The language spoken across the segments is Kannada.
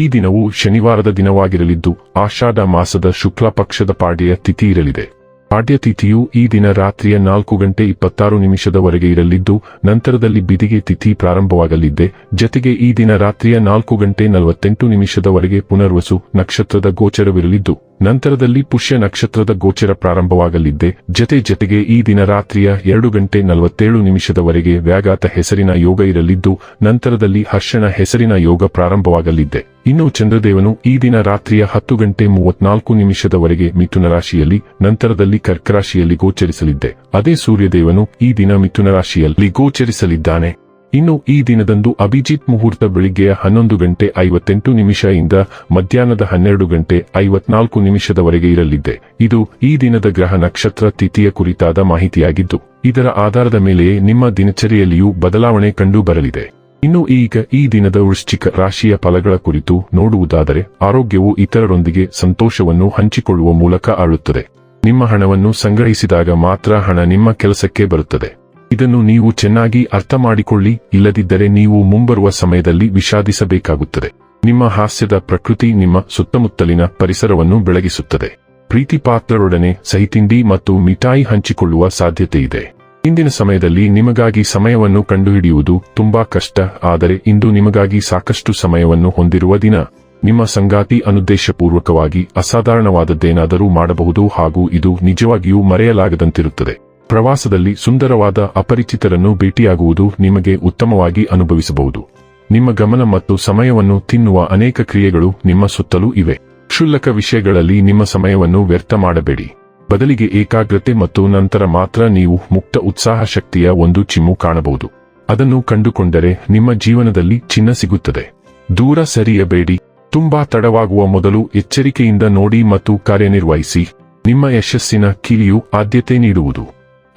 ಈ ದಿನವು ಶನಿವಾರದ ದಿನವಾಗಿರಲಿದ್ದು, ಆಷಾಢ ಮಾಸದ ಶುಕ್ಲ ಪಕ್ಷದ ಪಾಡ್ಯ ತಿಥಿ ಇರಲಿದೆ. ಪಾಡ್ಯ ತಿಥಿಯು ಈ ದಿನ ರಾತ್ರಿಯ ನಾಲ್ಕು ಗಂಟೆ ಇಪ್ಪತ್ತಾರು ನಿಮಿಷದವರೆಗೆ ಇರಲಿದ್ದು, ನಂತರದಲ್ಲಿ ಬಿದಿಗೆ ತಿಥಿ ಪ್ರಾರಂಭವಾಗಲಿದ್ದೆ, ಜತೆಗೆ ಈ ದಿನ ರಾತ್ರಿಯ ನಾಲ್ಕು ಗಂಟೆ ನಲವತ್ತೆಂಟು ನಿಮಿಷದವರೆಗೆ ಪುನರ್ವಸು ನಕ್ಷತ್ರದ ಗೋಚರವಿರಲಿದ್ದು, ನಂತರದಲ್ಲಿ ಪುಷ್ಯ ನಕ್ಷತ್ರದ ಗೋಚರ ಪ್ರಾರಂಭವಾಗಲಿದ್ದೆ, ಜತೆ ಜತೆಗೆ ಈ ದಿನ ರಾತ್ರಿಯ ಎರಡು ಗಂಟೆ ನಲವತ್ತೇಳು ನಿಮಿಷದವರೆಗೆ ವ್ಯಾಘಾತ ಹೆಸರಿನ ಯೋಗ ಇರಲಿದ್ದು, ನಂತರದಲ್ಲಿ ಹರ್ಷಣ ಹೆಸರಿನ ಯೋಗ ಪ್ರಾರಂಭವಾಗಲಿದ್ದೆ. ಇನ್ನು ಚಂದ್ರದೇವನು ಈ ದಿನ ರಾತ್ರಿಯ ಹತ್ತು ಗಂಟೆ ಮೂವತ್ನಾಲ್ಕು ನಿಮಿಷದವರೆಗೆ ಮಿಥುನ ರಾಶಿಯಲ್ಲಿ, ನಂತರದಲ್ಲಿ ಕರ್ಕರಾಶಿಯಲ್ಲಿ ಗೋಚರಿಸಲಿದ್ದೆ. ಅದೇ ಸೂರ್ಯದೇವನು ಈ ದಿನ ಮಿಥುನ ರಾಶಿಯಲ್ಲಿ ಗೋಚರಿಸಲಿದ್ದಾನೆ. ಇನ್ನು ಈ ದಿನದಂದು ಅಭಿಜಿತ್ ಮುಹೂರ್ತ ಬೆಳಿಗ್ಗೆಯ ಹನ್ನೊಂದು ಗಂಟೆ ಐವತ್ತೆಂಟು ನಿಮಿಷದಿಂದ ಮಧ್ಯಾಹ್ನದ ಹನ್ನೆರಡು ಗಂಟೆ ಐವತ್ನಾಲ್ಕು ನಿಮಿಷದವರೆಗೆ ಇರಲಿದ್ದೆ. ಇದು ಈ ದಿನದ ಗ್ರಹ ನಕ್ಷತ್ರ ತಿಥಿಯ ಕುರಿತಾದ ಮಾಹಿತಿಯಾಗಿದ್ದು, ಇದರ ಆಧಾರದ ಮೇಲೆಯೇ ನಿಮ್ಮ ದಿನಚರಿಯಲ್ಲಿಯೂ ಬದಲಾವಣೆ ಕಂಡು ಬರಲಿದೆ. ಇನ್ನು ಈಗ ಈ ದಿನದ ವೃಶ್ಚಿಕ ರಾಶಿಯ ಫಲಗಳ ಕುರಿತು ನೋಡುವುದಾದರೆ ಆರೋಗ್ಯವು ಇತರರೊಂದಿಗೆ ಸಂತೋಷವನ್ನು ಹಂಚಿಕೊಳ್ಳುವ ಮೂಲಕ ಆಳುತ್ತದೆ. ನಿಮ್ಮ ಹಣವನ್ನು ಸಂಗ್ರಹಿಸಿದಾಗ ಮಾತ್ರ ಹಣ ನಿಮ್ಮ ಕೆಲಸಕ್ಕೆ ಬರುತ್ತದೆ. ಇದನ್ನು ನೀವು ಚೆನ್ನಾಗಿ ಅರ್ಥ ಮಾಡಿಕೊಳ್ಳಿ, ಇಲ್ಲದಿದ್ದರೆ ನೀವು ಮುಂಬರುವ ಸಮಯದಲ್ಲಿ ವಿಷಾದಿಸಬೇಕಾಗುತ್ತದೆ. ನಿಮ್ಮ ಹಾಸ್ಯದ ಪ್ರಕೃತಿ ನಿಮ್ಮ ಸುತ್ತಮುತ್ತಲಿನ ಪರಿಸರವನ್ನು ಬೆಳಗಿಸುತ್ತದೆ. ಪ್ರೀತಿಪಾತ್ರರೊಡನೆ ಸಹಿತಿಂಡಿ ಮತ್ತು ಮಿಠಾಯಿ ಹಂಚಿಕೊಳ್ಳುವ ಸಾಧ್ಯತೆ ಇದೆ ಇಂದಿನ ಸಮಯದಲ್ಲಿ ನಿಮಗಾಗಿ ಸಮಯವನ್ನು ಕಂಡುಹಿಡಿಯುವುದು ತುಂಬಾ ಕಷ್ಟ, ಆದರೆ ಇಂದು ನಿಮಗಾಗಿ ಸಾಕಷ್ಟು ಸಮಯವನ್ನು ಹೊಂದಿರುವ ದಿನ. ನಿಮ್ಮ ಸಂಗಾತಿ ಅನುದ್ದೇಶಪೂರ್ವಕವಾಗಿ ಅಸಾಧಾರಣವಾದದ್ದೇನಾದರೂ ಮಾಡಬಹುದು ಹಾಗೂ ಇದು ನಿಜವಾಗಿಯೂ ಮರೆಯಲಾಗದಂತಿರುತ್ತದೆ. ಪ್ರವಾಸದಲ್ಲಿ ಸುಂದರವಾದ ಅಪರಿಚಿತರನ್ನು ಭೇಟಿಯಾಗುವುದು ನಿಮಗೆ ಉತ್ತಮವಾಗಿ ಅನುಭವಿಸಬಹುದು. ನಿಮ್ಮ ಗಮನ ಮತ್ತು ಸಮಯವನ್ನು ತಿನ್ನುವ ಅನೇಕ ಕ್ರಿಯೆಗಳು ನಿಮ್ಮ ಸುತ್ತಲೂ ಇವೆ. ಕ್ಷುಲ್ಲಕ ವಿಷಯಗಳಲ್ಲಿ ನಿಮ್ಮ ಸಮಯವನ್ನು ವ್ಯರ್ಥ ಮಾಡಬೇಡಿ. ಬದಲಿಗೆ ಏಕಾಗ್ರತೆ ಮತ್ತು ನಂತರ ಮಾತ್ರ ನೀವು ಮುಕ್ತ ಉತ್ಸಾಹ ಶಕ್ತಿಯ ಒಂದು ಚಿಮ್ಮು ಕಾಣಬಹುದು. ಅದನ್ನು ಕಂಡುಕೊಂಡರೆ ನಿಮ್ಮ ಜೀವನದಲ್ಲಿ ಚಿನ್ನ ಸಿಗುತ್ತದೆ. ದೂರ ಸರಿಯಬೇಡಿ. ತುಂಬಾ ತಡವಾಗುವ ಮೊದಲು ಎಚ್ಚರಿಕೆಯಿಂದ ನೋಡಿ ಮತ್ತು ಕಾರ್ಯನಿರ್ವಹಿಸಿ. ನಿಮ್ಮ ಯಶಸ್ಸಿನ ಕೀಲಿಯು ಆದ್ಯತೆ ನೀಡುವುದು.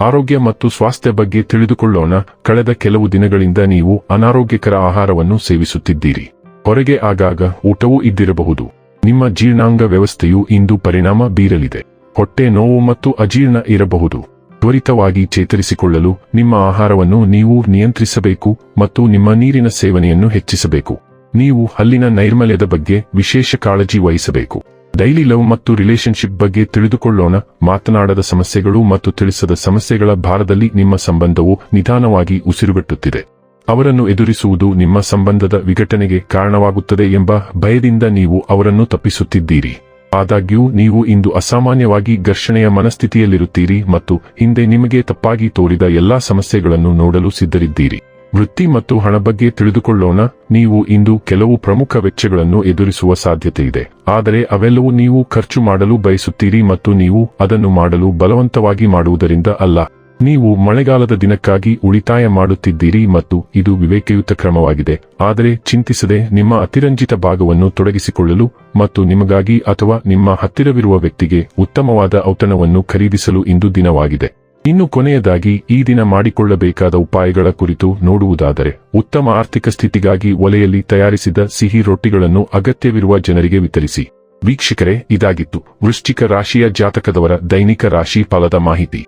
ಆರೋಗ್ಯ ಮತ್ತು ಸ್ವಾಸ್ಥ್ಯ ಬಗ್ಗೆ ತಿಳಿದುಕೊಳ್ಳೋಣ. ಕಳೆದ ಕೆಲವು ದಿನಗಳಿಂದ ನೀವು ಅನಾರೋಗ್ಯಕರ ಆಹಾರವನ್ನು ಸೇವಿಸುತ್ತಿದ್ದೀರಿ. ಹೊರಗೆ ಆಗಾಗ ಊಟವೂ ಇದ್ದಿರಬಹುದು. ನಿಮ್ಮ ಜೀರ್ಣಾಂಗ ವ್ಯವಸ್ಥೆಯು ಇಂದು ಪರಿಣಾಮ ಬೀರಲಿದೆ. ಹೊಟ್ಟೆ ನೋವು ಮತ್ತು ಅಜೀರ್ಣ ಇರಬಹುದು. ತ್ವರಿತವಾಗಿ ಚೇತರಿಸಿಕೊಳ್ಳಲು ನಿಮ್ಮ ಆಹಾರವನ್ನು ನೀವು ನಿಯಂತ್ರಿಸಬೇಕು ಮತ್ತು ನಿಮ್ಮ ನೀರಿನ ಸೇವನೆಯನ್ನು ಹೆಚ್ಚಿಸಬೇಕು. ನೀವು ಹಲ್ಲಿನ ನೈರ್ಮಲ್ಯದ ಬಗ್ಗೆ ವಿಶೇಷ ಕಾಳಜಿ ವಹಿಸಬೇಕು. ಡೈಲಿ ಲವ್ ಮತ್ತು ರಿಲೇಶನ್ಶಿಪ್ ಬಗ್ಗೆ ತಿಳಿದುಕೊಳ್ಳೋಣ. ಮಾತನಾಡದ ಸಮಸ್ಯೆಗಳು ಮತ್ತು ತಿಳಿಸದ ಸಮಸ್ಯೆಗಳ ಭಾರದಲ್ಲಿ ನಿಮ್ಮ ಸಂಬಂಧವು ನಿಧಾನವಾಗಿ ಉಸಿರುಗಟ್ಟುತ್ತಿದೆ. ಅವರನ್ನು ಎದುರಿಸುವುದು ನಿಮ್ಮ ಸಂಬಂಧದ ವಿಘಟನೆಗೆ ಕಾರಣವಾಗುತ್ತದೆ ಎಂಬ ಭಯದಿಂದ ನೀವು ಅವರನ್ನು ತಪ್ಪಿಸುತ್ತಿದ್ದೀರಿ. ಆದಾಗ್ಯೂ, ನೀವು ಇಂದು ಅಸಾಮಾನ್ಯವಾಗಿ ಘರ್ಷಣೆಯ ಮನಸ್ಥಿತಿಯಲ್ಲಿರುತ್ತೀರಿ ಮತ್ತು ಹಿಂದೆ ನಿಮಗೆ ತಪ್ಪಾಗಿ ತೋರಿದ ಎಲ್ಲಾ ಸಮಸ್ಯೆಗಳನ್ನು ನೋಡಲು ಸಿದ್ಧರಿದ್ದೀರಿ. ವೃತ್ತಿ ಮತ್ತು ಹಣ ಬಗ್ಗೆ ತಿಳಿದುಕೊಳ್ಳೋಣ, ನೀವು ಇಂದು ಕೆಲವು ಪ್ರಮುಖ ವೆಚ್ಚಗಳನ್ನು ಎದುರಿಸುವ ಸಾಧ್ಯತೆ ಇದೆ. ಆದರೆ ಅವೆಲ್ಲವೂ ನೀವು ಖರ್ಚು ಮಾಡಲು ಬಯಸುತ್ತೀರಿ ಮತ್ತು ನೀವು ಅದನ್ನು ಮಾಡಲು ಬಲವಂತವಾಗಿ ಮಾಡುವುದರಿಂದ ಅಲ್ಲ. ನೀವು ಮಳೆಗಾಲದ ದಿನಕ್ಕಾಗಿ ಉಳಿತಾಯ ಮಾಡುತ್ತಿದ್ದೀರಿ ಮತ್ತು ಇದು ವಿವೇಕಯುತ ಕ್ರಮವಾಗಿದೆ. ಆದರೆ ಚಿಂತಿಸದೆ ನಿಮ್ಮ ಅತಿರಂಜಿತ ಭಾಗವನ್ನು ತೊಡಗಿಸಿಕೊಳ್ಳಲು ಮತ್ತು ನಿಮಗಾಗಿ ಅಥವಾ ನಿಮ್ಮ ಹತ್ತಿರವಿರುವ ವ್ಯಕ್ತಿಗೆ ಉತ್ತಮವಾದ ಔತಣವನ್ನು ಖರೀದಿಸಲು ಇಂದು ದಿನವಾಗಿದೆ. ಇನ್ನು ಕೊನೆಯದಾಗಿ ಈ ದಿನ ಮಾಡಿಕೊಳ್ಳಬೇಕಾದ ಉಪಾಯಗಳ ಕುರಿತು ನೋಡುವುದಾದರೆ, ಉತ್ತಮ ಆರ್ಥಿಕ ಸ್ಥಿತಿಗಾಗಿ ಒಲೆಯಲ್ಲಿ ತಯಾರಿಸಿದ ಸಿಹಿ ರೊಟ್ಟಿಗಳನ್ನು ಅಗತ್ಯವಿರುವ ಜನರಿಗೆ ವಿತರಿಸಿ. ವೀಕ್ಷಕರೇ, ಇದಾಗಿತ್ತು. ವೃಶ್ಚಿಕ ರಾಶಿಯ ಜಾತಕದವರ ದೈನಿಕ ರಾಶಿ ಫಲದ ಮಾಹಿತಿ.